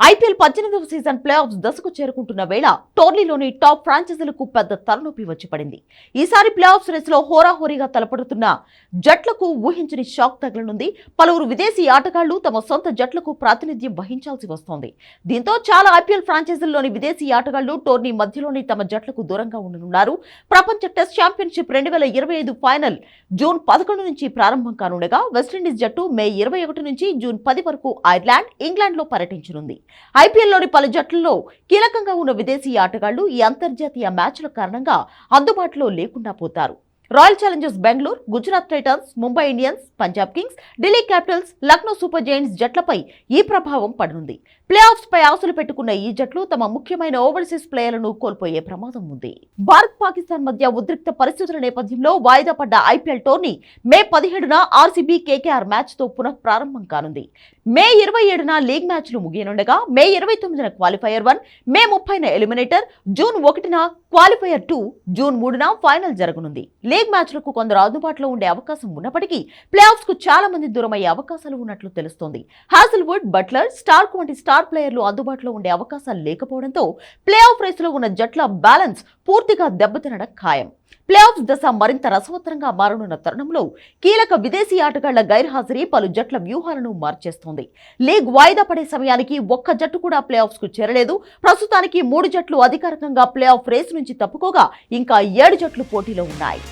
IPL పద్దెనిమిదవ season play offs దశకు చేరుకుంటున్న వేళ టోర్నీలోని టాప్ ఫ్రాంచైజీలకు పెద్ద తలనొప్పి వచ్చి పడింది ఈసారి ప్లే ఆఫ్స్ రేసులో హోరాహోరీగా తలపడుతున్న జట్లకు ఊహించని షాక్ తగలనుంది. పలువురు విదేశీ ఆటగాళ్ళు తమ సొంత జట్లకు ప్రాతినిధ్యం వహించాల్సి వస్తోంది. దీంతో చాలా ఐపీఎల్ ఫ్రాంచైజీల్లోని విదేశీ ఆటగాళ్ళు టోర్నీ మధ్యలోనే తమ జట్లకు దూరంగా ఉండనున్నారు. ప్రపంచ టెస్ట్ ఛాంపియన్షిప్ రెండు వేల ఇరవై ఐదు ఫైనల్ జూన్ పదకొండు నుంచి ప్రారంభం కానుండగా వెస్టిండీస్ జట్టు మే ఇరవై ఒకటి నుంచి జూన్ పది వరకు ఐర్లాండ్ ఇంగ్లాండ్లో పర్యటించనుంది. ఐపీఎల్లోని పలు జట్లలో కీలకంగా ఉన్న విదేశీ ఆటగాళ్ళు ఈ అంతర్జాతీయ మ్యాచ్ల కారణంగా అందుబాటులో లేకుండా పోతారు. Royal challengers Bengaluru Gujarat titans Mumbai Indians Punjab kings Delhi capitals Lucknow super giants జట్లపై ఈ ప్రభావం పడనుంది. ప్లే ఆఫ్స్ పై ఆశలు పెట్టుకున్న ఈ జట్లు తమ ముఖ్యమైన ఓవర్సీస్ ప్లేయర్లను కోల్పోయే ప్రమాదం ఉంది. భారత్ పాకిస్తాన్ మధ్య ఉద్రిక్త పరిస్థితుల నేపథ్యంలో వాయిదా పడ్డ ఐపీఎల్ టోర్నీ మే పదిహేడున ఆర్సీబీ కేకేఆర్ మ్యాచ్తో పునః ప్రారంభం కానుంది. మే ఇరవై ఏడున లీగ్ మ్యాచ్లు ముగియనుండగా మే ఇరవై తొమ్మిదిన క్వాలిఫైయర్ వన్ మే ముప్పైన ఎలిమినేటర్ జూన్ ఒకటిన క్వాలిఫైయర్ టూ జూన్ మూడున ఫైనల్ జరగనుంది. లీగ్ మ్యాచ్లకు కొందరు అందుబాటులో ఉండే అవకాశం ఉన్నప్పటికీ ప్లే ఆఫ్స్కు చాలా మంది దూరమయ్యే అవకాశాలు ఉన్నట్లు తెలుస్తోంది. హాసిల్వుడ్ బట్లర్ స్టార్క్ వంటి స్టార్ ప్లేయర్లు అందుబాటులో ఉండే అవకాశాలు లేకపోవడంతో ప్లే ఆఫ్ రేసులో ఉన్న జట్ల బ్యాలెన్స్ పూర్తిగా దెబ్బతినడం ఖాయం. ప్లే ఆఫ్స్ దశ మరింత రసవత్తరంగా మారనున్న తరుణంలో కీలక విదేశీ ఆటగాళ్ళ గైర్హాజరీ పలు జట్ల వ్యూహాలను మార్చేస్తోంది. లీగ్ వాయిదా పడే సమయానికి ఒక్క జట్టు కూడా ప్లే ఆఫ్స్కు చేరలేదు. ప్రస్తుతానికి మూడు జట్లు అధికారికంగా ప్లే ఆఫ్ రేసు నుంచి తప్పుకోగా ఇంకా ఏడు జట్లు పోటీలో ఉన్నాయి.